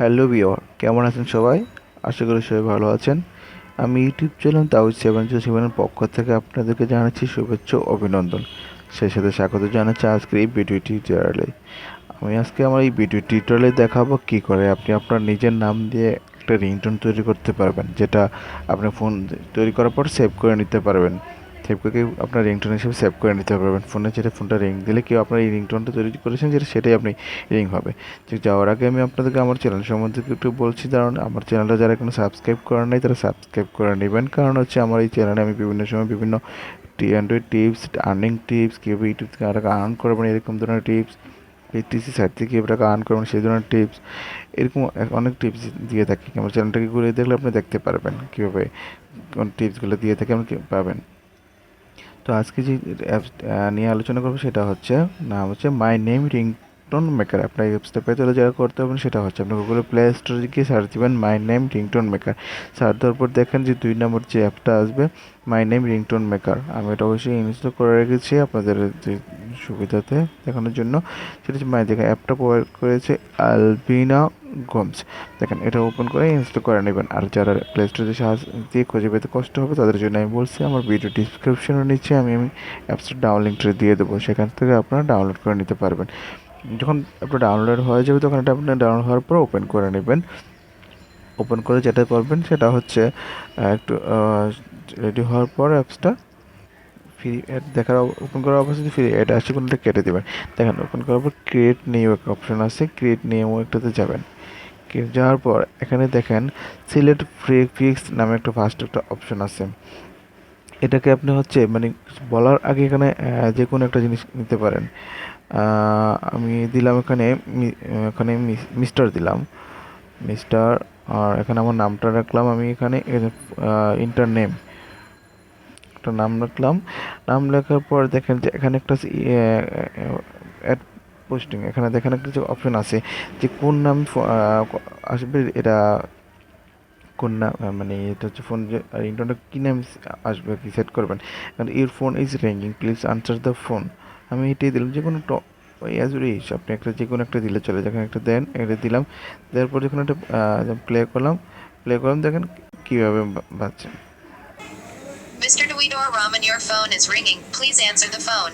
Hello বিওর কেমন আছেন সবাই? আশা করি সবাই ভালো আছেন। আমি ইউটিউব চ্যানেল তাও সেভেন জিরো সেভেনের পক্ষ থেকে আপনাদেরকে জানাচ্ছি শুভেচ্ছা অভিনন্দন। সেই সাথে স্বাগত জানাচ্ছি আজকের এই ভিডিও টিউটোরিয়ালে। আমি আজকে আমার এই ভিডিও টিউটোরিয়ালে দেখাবো কী করে আপনি আপনার নিজের নাম দিয়ে একটা রিংটোন তৈরি করতে পারবেন, যেটা আপনি ফোন তৈরি করার পর সেভ করে নিতে পারবেন। সেভ করে আপনার রিংটোন হিসেবে সেভ করে নিতে পারবেন। ফোনে যেটা ফোনটা রিং দিলে কেউ আপনার এই রিংটোনটা তৈরি করেছেন, যেটা সেটাই আপনি রিং হবে। ঠিক যাওয়ার আগে আমি আপনাদেরকে আমার চ্যানেল সম্বন্ধে একটু বলছি, কারণ আমার চ্যানেলটা যারা এখনও সাবস্ক্রাইব করেন নাই, তারা সাবস্ক্রাইব করে নেবেন। কারণ হচ্ছে আমার এই চ্যানেলে আমি বিভিন্ন সময় বিভিন্ন টি অ্যান্ড্রয়েড টিপস আর্নিং টিপস কীভাবে ইউটিউব থেকে টাকা আর্ন করবেন, এরকম ধরনের টিপস এইচটিসি সাইড থেকে কীভাবে টাকা আর্ন করবেন, সেই ধরনের টিপস এরকম অনেক টিপস দিয়ে থাকি। আমার চ্যানেলটাকে ঘুরে দেখলে আপনি দেখতে পারবেন কীভাবে কোন টিপসগুলো দিয়ে থাকে, আপনি পাবেন। তো আজকে যে অ্যাপস নিয়ে আলোচনা করব সেটা হচ্ছে, নাম হচ্ছে মাই নেম রিংটোন মেকার আপনার অ্যাপসটা পেতে হলে যেটা করতে হবে সেটা হচ্ছে, আপনি গুগলে প্লে স্টোরে গিয়ে সার্চ দেবেন my name ringtone maker search দেওয়ার পর দেখেন যে দুই নম্বর যে অ্যাপটা আসবে মাই নেম রিংটোন মেকার আমি এটা অবশ্যই ইনস্টল করে রেখেছি আপনাদের যে সুবিধাতে দেখানোর জন্য। সেটা হচ্ছে মাই দেখেন অ্যাপটা প্রোভাইড করেছে আলবিনা গমস দেখেন, এটা ওপেন করে ইনস্টল করে নেবেন। আর যারা প্লে স্টোরে সাহায্য দিয়ে খুঁজে পেতে কষ্ট হবে, তাদের জন্য আমি বলছি, আমার ভিডিও ডিসক্রিপশনের নিচে আমি আমি অ্যাপসটার ডাউন লিঙ্কটা দিয়ে দেবো। সেখান থেকে আপনারা ডাউনলোড করে নিতে পারবেন। যখন আপনার ডাউনলোড হয়ে যাবে, তখন এটা আপনার ডাউনলোড হওয়ার পর ওপেন করে নেবেন। ওপেন করে যেটা করবেন সেটা হচ্ছে একটু রেডি হওয়ার পর অ্যাপসটা ফ্রি অ্যাড দেখার ওপেন করার অবস্থায় ফ্রি অ্যাড আসছে কোনোটা কেটে দেবেন। দেখেন ওপেন করার পর ক্রিয়েট নিউ একটা অপশন আছে ক্রিয়েট নিউ একটাতে যাবেন। যাওয়ার পর এখানে দেখেন সিলেক্ট ফ্রি ফিক্স নামে একটা ফার্স্ট একটা অপশন আছে। এটাকে আপনি হচ্ছে মানে বলার আগে এখানে যে কোনো একটা জিনিস নিতে পারেন। আমি দিলাম এখানে এখানে মিস্টার দিলাম। মিস্টার আর এখানে আমার নামটা রাখলাম আমি এখানে ইন্টার নেম একটা নাম রাখলাম। নাম লেখার পর দেখেন যে এখানে একটা অ্যাড পোস্টিং এখানে দেখেন একটা যে অপশন আছে যে কোন নাম আসবে, এটা কোন নাম মানে এটা হচ্ছে ফোন যে রিংটোনটা কী নাম আসবে কি সেট করবেন? কারণ your phone is ringing please answer the phone আমি এটাই দিলাম, যে কোনো ওই অ্যাজুরিস আপনি একটা যে কোনো একটা দিলে চলে যখন একটা দেন, এটা দিলাম, দেওয়ার পর যখন একটা প্লে করলাম প্লে করলাম, দেখেন কীভাবে বাজছে। Mr. Duidor Raman, your phone is ringing. Please answer the phone.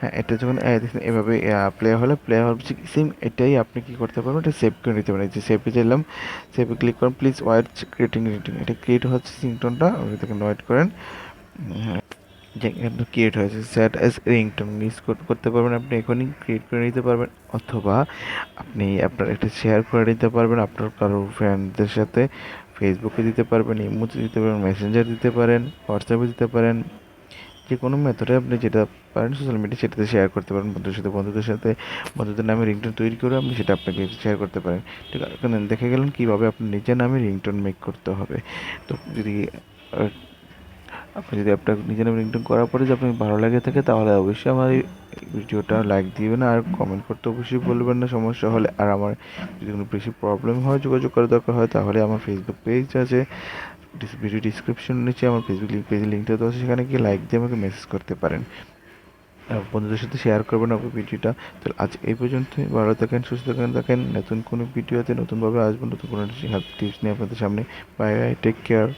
হ্যাঁ এটা যখন দেখুন এভাবে প্লে হলে প্লে হওয়ার সেম এটাই আপনি কী করতে পারবেন এটা সেভ করে নিতে পারেন যে সেভে চাইলাম সেভে ক্লিক করুন প্লিজ ওয়াইট ক্রিয়েটিং রিটিং এটা ক্রিয়েট হচ্ছে সিংটনটা দেখুন ওয়াইট করেন হ্যাঁ ক্রিয়েট হয়েছে স্যাট এস রিংটোন মিস করতে পারবেন আপনি এখনই ক্রিয়েট করে নিতে পারবেন অথবা আপনি আপনার একটা শেয়ার করে নিতে পারবেন আপনার কারোর ফ্রেন্ডদের সাথে ফেসবুকে দিতে পারবেন ইমোতে দিতে পারেন মেসেঞ্জার দিতে পারেন হোয়াটসঅ্যাপে দিতে পারেন। যে কোনো মেথডে আপনি যেটা পারেন সোশ্যাল মিডিয়া সেটাতে শেয়ার করতে পারেন বন্ধুদের সাথে বন্ধুদের সাথে, বন্ধুদের নামে রিংটোন তৈরি করে আপনি সেটা আপনাকে শেয়ার করতে পারেন। ঠিক আছে দেখে গেলেন কীভাবে আপনার নিজের নামে রিংটোন মেক করতে হবে। তো যদি আপনি যদি আপনার নিজের নামে রিংটোন করার পরে যদি আপনার ভালো লাগে থাকে, তাহলে অবশ্যই আমার ভিডিওটা লাইক দিবেন আর কমেন্ট করতে অবশ্যই বলবেন না। সমস্যা হলে আর আমার যদি কোনো বেশি প্রবলেম হয়, যোগাযোগ করার দরকার হয়, তাহলে আমার ফেসবুক পেজ আছে। ভিডিও ডিসক্রিপশন নিচে আমার ফেসবুক পেজের লিঙ্কটা দেওয়া আছে। সেখানে গিয়ে লাইক দিয়ে আমাকে মেসেজ করতে পারেন। বন্ধুদের সাথে শেয়ার করবেন আপনার ভিডিওটা তো আজ এই পর্যন্তই। ভালো থাকেন, সুস্থ থাকেন, দেখেন নতুন কোনো ভিডিওতে নতুনভাবে আসবেন নতুন কোনো টিপস নিয়ে আপনাদের সামনে। Bye bye take care